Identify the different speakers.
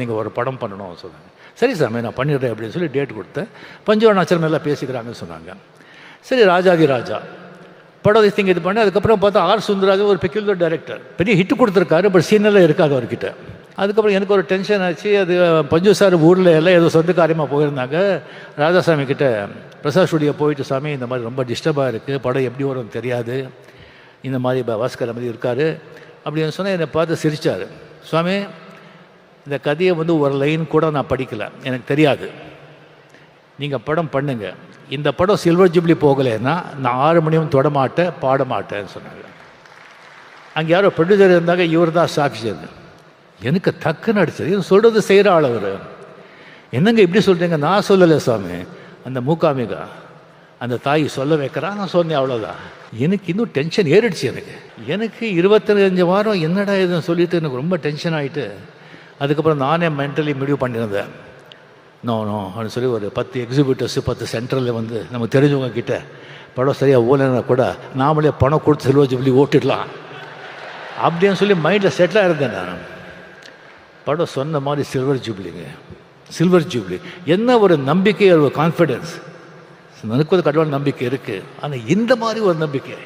Speaker 1: நீங்கள் ஒரு படம் பண்ணணும் சொன்னாங்க. சரி சாமி நான் பண்ணிடுறேன் அப்படின்னு சொல்லி டேட் கொடுத்தேன். பஞ்சவர்ணாச்சலம் எல்லாம் பேசிக்கிறாங்கன்னு சொன்னாங்க. சரி ராஜாதி ராஜா. படம் திங்க இது பண்ணி அதுக்கப்புறம் பார்த்தா ஆர் சுந்தராஜ் ஒரு பெக்யூலர் டைரக்டர் பெரிய ஹிட் கொடுத்துருக்காரு பட் சீனெல்லாம் இருக்காது அவர்கிட்ட. அதுக்கப்புறம் எனக்கு ஒரு டென்ஷன் ஆச்சு. அது பஞ்சு சார் ஊரில் எல்லாம் ஏதோ சொந்த காரியமாக போயிருந்தாங்க. ராஜாசாமி கிட்ட பிரசாத் ஸ்டுடியோ போயிட்டு சாமி இந்த மாதிரி ரொம்ப டிஸ்டர்பாக இருக்குது படம் எப்படி வரும்னு தெரியாது. இந்த மாதிரி பாஸ்கர் மாதிரி இருக்காரு. அப்படின்னு சொன்னால் என்னை பார்த்து சிரித்தார் சுவாமி இந்த கதையை வந்து ஒரு லைன் கூட நான் படிக்கலை. எனக்கு தெரியாது. நீங்கள் படம் பண்ணுங்கள் இந்த படம் சில்வர் ஜூப்ளி போகலைன்னா நான் ஆறு மணியும் தொட மாட்டேன் பாட மாட்டேன்னு சொன்னாங்க. அங்கே யாரோ ப்ரொடியூசர் இருந்தாங்க இவர் தான் சாட்சியது எனக்கு டக்குன்னு அடிச்சது. இது சொல்கிறது செய்கிற ஆள் அவர். என்னங்க இப்படி சொல்கிறீங்க நான் சொல்லலை சாமி. அந்த மூக்காமிகா அந்த தாய் சொல்ல வைக்கிறா நான் சொன்னேன் அவ்வளோதான் எனக்கு இன்னும் டென்ஷன் ஏறிடுச்சு எனக்கு. எனக்கு இருபத்தஞ்சு வாரம் என்னடா இதுன்னு சொல்லிட்டு எனக்கு ரொம்ப டென்ஷன் ஆகிட்டு அதுக்கப்புறம் நானே மென்டலி முடிவு பண்ணியிருந்தேன். நோ நோ அப்படின்னு சொல்லி ஒரு பத்து எக்ஸிபிட்டர்ஸ் பத்து சென்டரில் வந்து நம்ம தெரிஞ்சவங்க கிட்ட படம் சரியாக ஓலைன்னா கூட நாமளே பணம் கொடுத்து சில்வர் ஜூப்ளி ஓட்டிடலாம். அப்படின்னு சொல்லி மைண்டில் செட்டிலாக இருந்தேன் நான். படம் சொன்ன மாதிரி சில்வர் ஜூப்ளிங்க சில்வர் ஜூப்ளி என்ன ஒரு நம்பிக்கை ஒரு கான்ஃபிடென்ஸ் நினைக்கிறது ஒரு கடவுள் நம்பிக்கை இருக்குது ஆனால் இந்த மாதிரி ஒரு நம்பிக்கை.